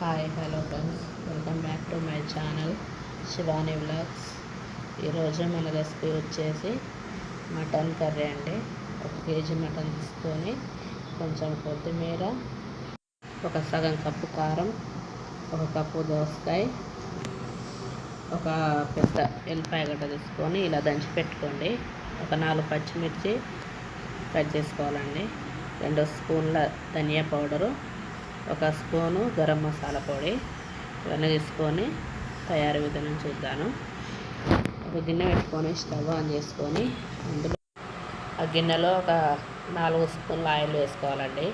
Hi hello friends welcome back to my channel Shivani vlogs ఈరోజు మన recipe వచ్చేసి mutton curry అండి. ఒక కేజీ మటన్ తీసుకొని కొంచెం కొత్తిమీర ఒక సగం కప్పు కారం ఒక కప్పు దోసకాయ ఒక పెద్ద ఎల్లిపాయ గడ్డ తీసుకొని ఇలా దంచి పెట్టుకోండి. ఒక నాలుగు పచ్చిమిర్చి కట్ చేసుకోవాలండి. రెండు స్పూన్ల ధనియా పౌడరు ఒక స్పూను గరం మసాలా పొడి ఇవన్నీ తీసుకొని తయారీ విధానం చూద్దాను. ఒక గిన్నె పెట్టుకొని స్టవ్ ఆన్ చేసుకొని అందులో ఆ గిన్నెలో ఒక నాలుగు స్పూన్ల ఆయిల్ వేసుకోవాలండి.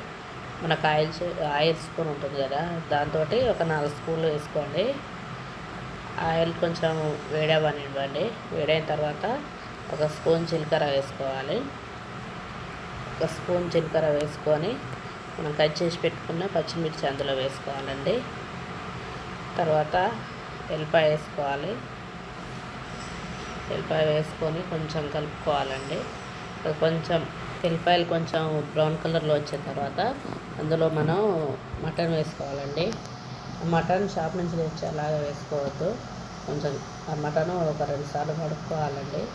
మనకు ఆయిల్ ఆయిల్ స్పూన్ ఉంటుంది కదా దాంతో ఒక నాలుగు స్పూన్లు వేసుకోండి. ఆయిల్ కొంచెం వేడవనివ్వండి వేడైన తర్వాత ఒక స్పూన్ జీలకర్ర వేసుకోవాలి. ఒక స్పూన్ జీలకర్ర వేసుకొని మనం కట్ చేసి పెట్టుకున్న పచ్చిమిర్చి అందులో వేసుకోవాలండి. తర్వాత ఎల్లిపాయ వేసుకోవాలి. ఎల్లిపాయ వేసుకొని కొంచెం కలుపుకోవాలండి. కొంచెం ఎల్లిపాయలు కొంచెం బ్రౌన్ కలర్లో వచ్చిన తర్వాత అందులో మనం మటన్ వేసుకోవాలండి. మటన్ షాప్ నుంచి తెచ్చి అలాగే వేసుకోవద్దు. కొంచెం ఆ మటన్ ఒక రెండు సార్లు కడుక్కోవాలండి.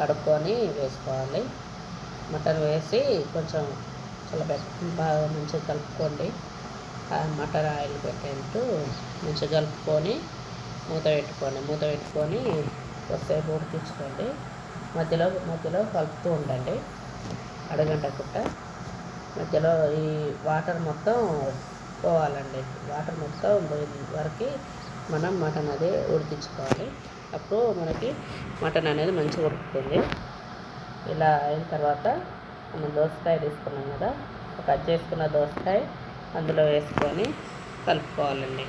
కడుక్కొని వేసుకోవాలి. మటన్ వేసి కొంచెం చాలా బాగా మంచిగా కలుపుకోండి. మటన్ ఆయిల్ పెట్టేట్టు మంచిగా కలుపుకొని మూత పెట్టుకోండి. మూత పెట్టుకొని కొద్దిసేపు ఉడికించుకోండి. మధ్యలో మధ్యలో కలుపుతూ ఉండండి. అడగంటకుండా మధ్యలో ఈ వాటర్ మొత్తం పోవాలండి. వాటర్ మొత్తం పోయిన వరకు మనం మటన్ అది ఉడికించుకోవాలి. అప్పుడు మనకి మటన్ అనేది మంచిగా ఉడుకుతుంది. ఇలా అయిన తర్వాత మనం దోసకాయ తీసుకున్నాం కదా కట్ చేసుకున్న దోసకాయ అందులో వేసుకొని కలుపుకోవాలండి.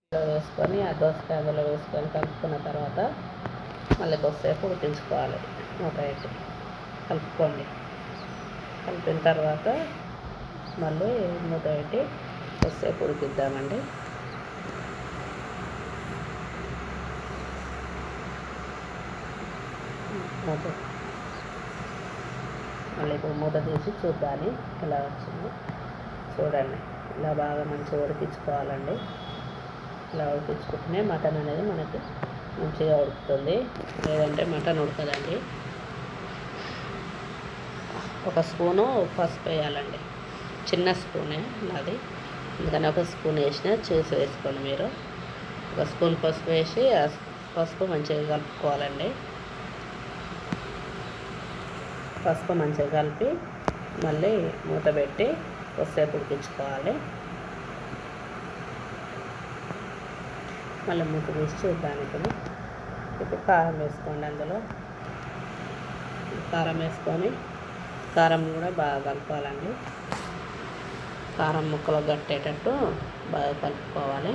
అందులో వేసుకొని ఆ దోసకాయ అందులో వేసుకొని కలుపుకున్న తర్వాత మళ్ళీ కొద్దిసేపు ఉడికించుకోవాలి. మూత పెట్టి కలుపుకోండి. కలిపిన తర్వాత మళ్ళీ మూత పెట్టి కొద్దిసేపు ఉడికిద్దామండి. మూత మళ్ళీ ఇప్పుడు మూత తీసి చూద్దాలి. ఎలా వచ్చింది? చూడండి. ఇలా బాగా మంచిగా ఉడికించుకోవాలండి. ఇలా ఉడికించుకుంటేనే మటన్ అనేది మనకి మంచిగా ఉడుకుతుంది. లేదంటే మటన్ ఉడకదండి. ఒక స్పూను పసుపు వేయాలండి. చిన్న స్పూనే నాది. అందుకని ఒక స్పూన్ వేసిన చూసి వేసుకోండి మీరు. ఒక స్పూన్ పసుపు వేసి ఆ పసుపు మంచిగా కలుపుకోవాలండి. పసుపు మంచిగా కలిపి మళ్ళీ మూత పెట్టి కొద్దిసేపు ఉడికించుకోవాలి. మళ్ళీ మూత తీసి చూద్దాం ఇప్పుడు. ఇప్పుడు కారం వేసుకోండి అందులో. కారం వేసుకొని కారం కూడా బాగా కలుపుకోవాలండి. కారం ముక్కలు గట్టేటట్టు బాగా కలుపుకోవాలి.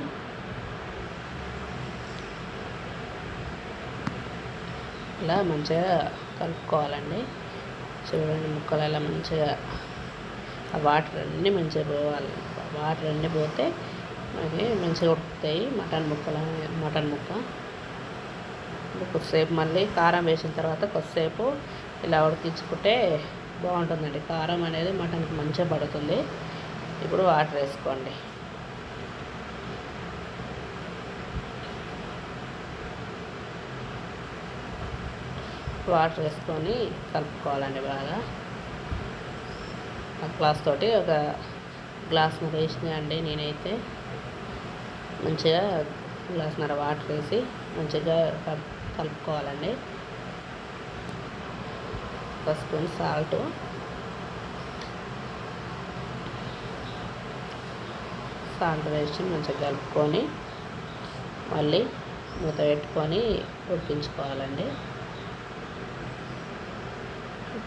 ఇలా మంచిగా కలుపుకోవాలండి. చూడండి ముక్కలు ఎలా మంచిగా ఆ వాటర్ అన్నీ మంచిగా పోవాలి. వాటర్ అన్నీ పోతే మనకి మంచిగా ఉడుకుతాయి. మటన్ ముక్కలు మటన్ ముక్క. కొద్దిసేపు మళ్ళీ కారం వేసిన తర్వాత కొద్దిసేపు ఇలా ఉడికించుకుంటే బాగుంటుందండి. కారం అనేది మటన్కి మంచిగా పడుతుంది. ఇప్పుడు వాటర్ వేసుకోండి. వాటర్ వేసుకొని కలుపుకోవాలండి బాగా. ఆ గ్లాస్ తోటి ఒక గ్లాస్ మీద వేసినాయండి నేనైతే. మంచిగా గ్లాస్నర వాటర్ వేసి మంచిగా కలుపు కలుపుకోవాలండి. ఒక స్పూన్ సాల్ట్. సాల్ట్ వేసి మంచిగా కలుపుకొని మళ్ళీ మూత పెట్టుకొని ఉడికించుకోవాలండి.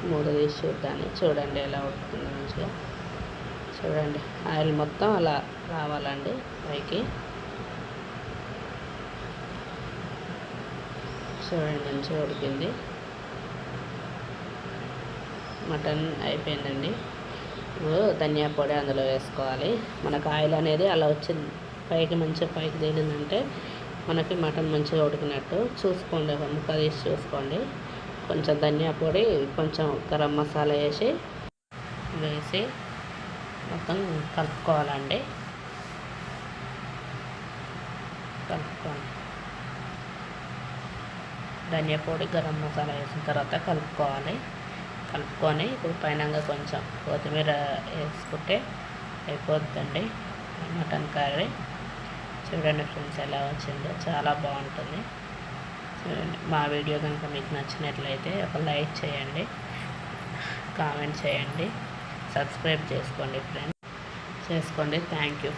మూత తీసి చూద్దాన్ని చూడండి ఎలా ఉడుకుతుందో మంచిగా. చూడండి ఆయిల్ మొత్తం అలా రావాలండి పైకి. చూడండి మంచిగా ఉడికింది. మటన్ అయిపోయిందండి. ధనియా పొడి అందులో వేసుకోవాలి. మనకు ఆయిల్ అనేది అలా వచ్చింది. పైకి మంచిగా పైకి తేలిందంటే మనకి మటన్ మంచిగా ఉడికినట్టు. చూసుకోండి ఒక ముక్క తీసి చూసుకోండి. కొంచెం ధనియా పొడి కొంచెం గరం మసాలా వేసి వేసి మొత్తం కలుపుకోవాలండి. కలుపుకోండి ధనియా పొడి గరం మసాలా వేసిన తర్వాత కలుపుకోవాలి. కలుపుకొని ఇప్పుడు పైన కొంచెం కొత్తిమీర వేసుకుంటే అయిపోతుందండి మటన్ కర్రీ. చూడండి ఫ్రెండ్స్ ఎలా వచ్చిందో చాలా బాగుంటుంది. మా వీడియో కనుక మీకు నచ్చినట్లయితే ఒక లైక్ చేయండి కామెంట్ చేయండి సబ్స్క్రైబ్ చేసుకోండి ఫ్రెండ్స్. చేసుకోండి. Thank you.